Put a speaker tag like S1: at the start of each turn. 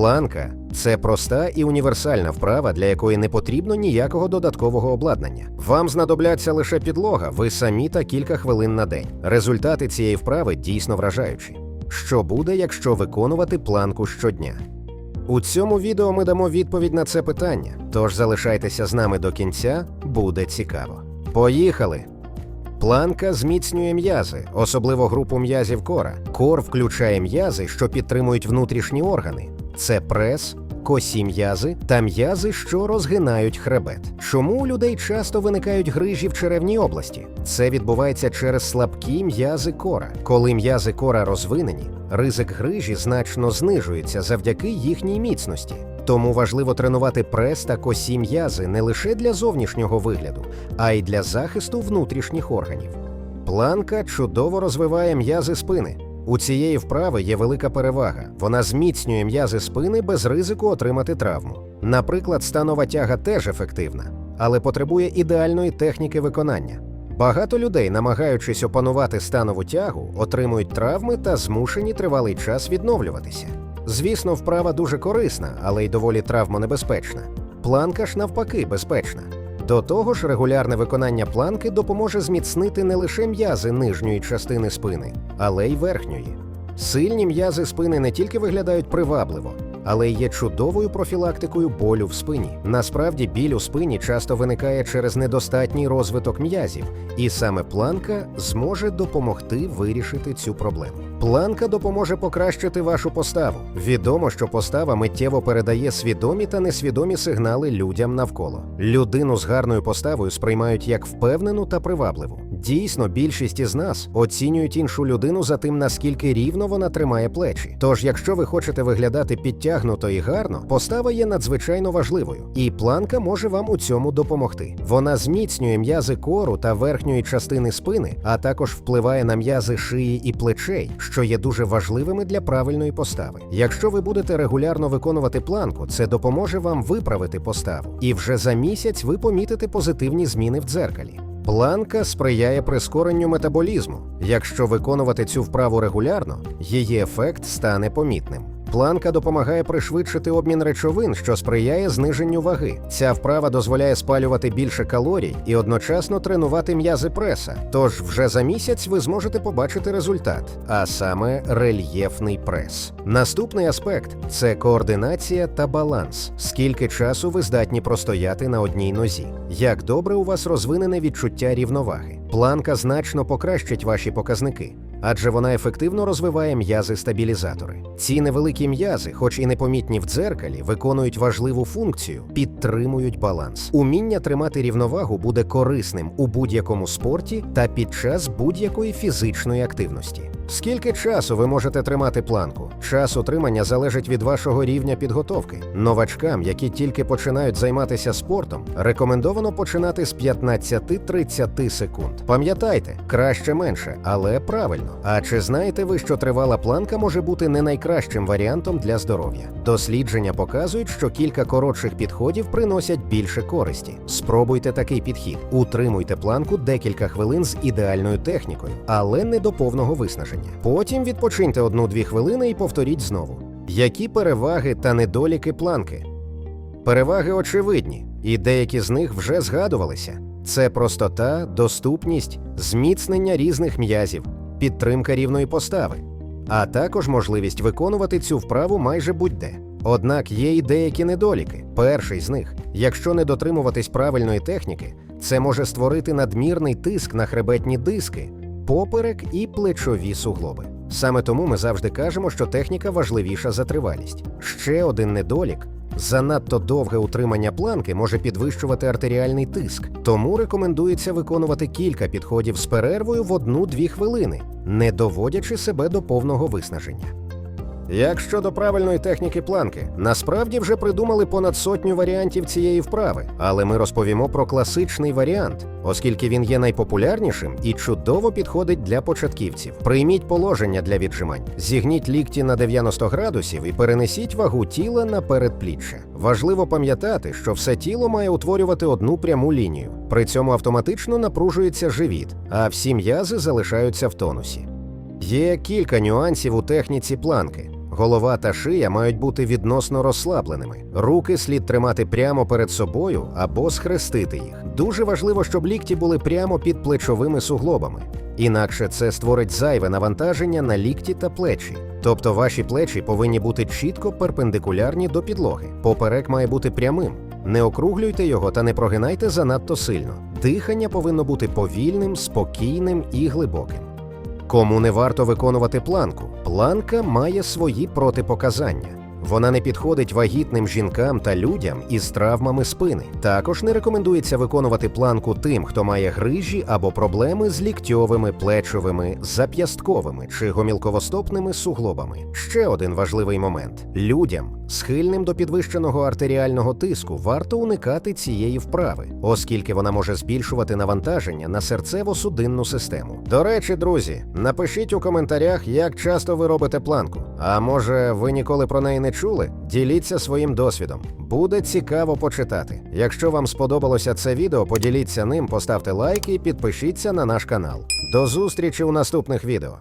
S1: Планка це проста і універсальна вправа, для якої не потрібно ніякого додаткового обладнання. Вам знадобляться лише підлога, ви самі та кілька хвилин на день. Результати цієї вправи дійсно вражаючі. Що буде, якщо виконувати планку щодня? У цьому відео ми дамо відповідь на це питання, тож залишайтеся з нами до кінця, буде цікаво. Поїхали! Планка зміцнює м'язи, особливо групу м'язів кора. Кор включає м'язи, що підтримують внутрішні органи. Це прес, косі м'язи та м'язи, що розгинають хребет. Чому у людей часто виникають грижі в черевній області? Це відбувається через слабкі м'язи кора. Коли м'язи кора розвинені, ризик грижі значно знижується завдяки їхній міцності. Тому важливо тренувати прес та косі м'язи не лише для зовнішнього вигляду, а й для захисту внутрішніх органів. Планка чудово розвиває м'язи спини. У цієї вправи є велика перевага. Вона зміцнює м'язи спини без ризику отримати травму. Наприклад, станова тяга теж ефективна, але потребує ідеальної техніки виконання. Багато людей, намагаючись опанувати станову тягу, отримують травми та змушені тривалий час відновлюватися. Звісно, вправа дуже корисна, але й доволі травмонебезпечна. Планка ж навпаки безпечна. До того ж, регулярне виконання планки допоможе зміцнити не лише м'язи нижньої частини спини, але й верхньої. Сильні м'язи спини не тільки виглядають привабливо, але й є чудовою профілактикою болю в спині. Насправді, біль у спині часто виникає через недостатній розвиток м'язів, і саме планка зможе допомогти вирішити цю проблему. Планка допоможе покращити вашу поставу. Відомо, що постава миттєво передає свідомі та несвідомі сигнали людям навколо. Людину з гарною поставою сприймають як впевнену та привабливу. Дійсно, більшість із нас оцінюють іншу людину за тим, наскільки рівно вона тримає плечі. Тож, якщо ви хочете виглядати підтягнуто і гарно, постава є надзвичайно важливою, і планка може вам у цьому допомогти. Вона зміцнює м'язи кору та верхньої частини спини, а також впливає на м'язи шиї і плечей, що є дуже важливими для правильної постави. Якщо ви будете регулярно виконувати планку, це допоможе вам виправити поставу, і вже за місяць ви помітите позитивні зміни в дзеркалі. Планка сприяє прискоренню метаболізму. Якщо виконувати цю вправу регулярно, її ефект стане помітним. Планка допомагає пришвидшити обмін речовин, що сприяє зниженню ваги. Ця вправа дозволяє спалювати більше калорій і одночасно тренувати м'язи преса. Тож вже за місяць ви зможете побачити результат, а саме рельєфний прес. Наступний аспект це координація та баланс. Скільки часу ви здатні простояти на одній нозі? Як добре у вас розвинене відчуття рівноваги? Планка значно покращить ваші показники адже вона ефективно розвиває м'язи-стабілізатори. Ці невеликі м'язи, хоч і непомітні в дзеркалі, виконують важливу функцію, підтримують баланс. Уміння тримати рівновагу буде корисним у будь-якому спорті та під час будь-якої фізичної активності. Скільки часу ви можете тримати планку? Час утримання залежить від вашого рівня підготовки. Новачкам, які тільки починають займатися спортом, рекомендовано починати з 15-30 секунд. Пам'ятайте, краще менше, але правильно. А чи знаєте ви, що тривала планка може бути не найкращим варіантом для здоров'я? Дослідження показують, що кілька коротших підходів приносять більше користі. Спробуйте такий підхід. Утримуйте планку декілька хвилин з ідеальною технікою, але не до повного виснаження. Потім відпочиньте одну-дві хвилини і повторіть знову. Які переваги та недоліки планки? Переваги очевидні, і деякі з них вже згадувалися: це простота, доступність, зміцнення різних м'язів, підтримка рівної постави, а також можливість виконувати цю вправу майже будь-де. Однак є й деякі недоліки. Перший з них, якщо не дотримуватись правильної техніки, це може створити надмірний тиск на хребетні диски, поперек і плечові суглоби. Саме тому ми завжди кажемо, що техніка важливіша за тривалість. Ще один недолік. Занадто довге утримання планки може підвищувати артеріальний тиск, тому рекомендується виконувати кілька підходів з перервою в 1-2 хвилини, не доводячи себе до повного виснаження. Як щодо правильної техніки планки, насправді вже придумали понад сотню варіантів цієї вправи, але ми розповімо про класичний варіант, оскільки він є найпопулярнішим і чудово підходить для початківців. Прийміть положення для віджимань, зігніть лікті на 90 градусів і перенесіть вагу тіла на передпліччя. Важливо пам'ятати, що все тіло має утворювати одну пряму лінію. При цьому автоматично напружується живіт, а всі м'язи залишаються в тонусі. Є кілька нюансів у техніці планки. Голова та шия мають бути відносно розслабленими. Руки слід тримати прямо перед собою або схрестити їх. Дуже важливо, щоб лікті були прямо під плечовими суглобами. Інакше це створить зайве навантаження на лікті та плечі. Тобто ваші плечі повинні бути чітко перпендикулярні до підлоги. Поперек має бути прямим. Не округлюйте його та не прогинайте занадто сильно. Дихання повинно бути повільним, спокійним і глибоким. Кому не варто виконувати планку? Планка має свої протипоказання. Вона не підходить вагітним жінкам та людям із травмами спини. Також не рекомендується виконувати планку тим, хто має грижі або проблеми з ліктьовими, плечовими, зап'ястковими чи гомілковостопними суглобами. Ще один важливий момент: людям, схильним до підвищеного артеріального тиску, варто уникати цієї вправи, оскільки вона може збільшувати навантаження на серцево-судинну систему. До речі, друзі, напишіть у коментарях, як часто ви робите планку. А може, ви ніколи про неї не чули? Діліться своїм досвідом. Буде цікаво почитати. Якщо вам сподобалося це відео, поділіться ним, поставте лайк і підпишіться на наш канал. До зустрічі у наступних відео.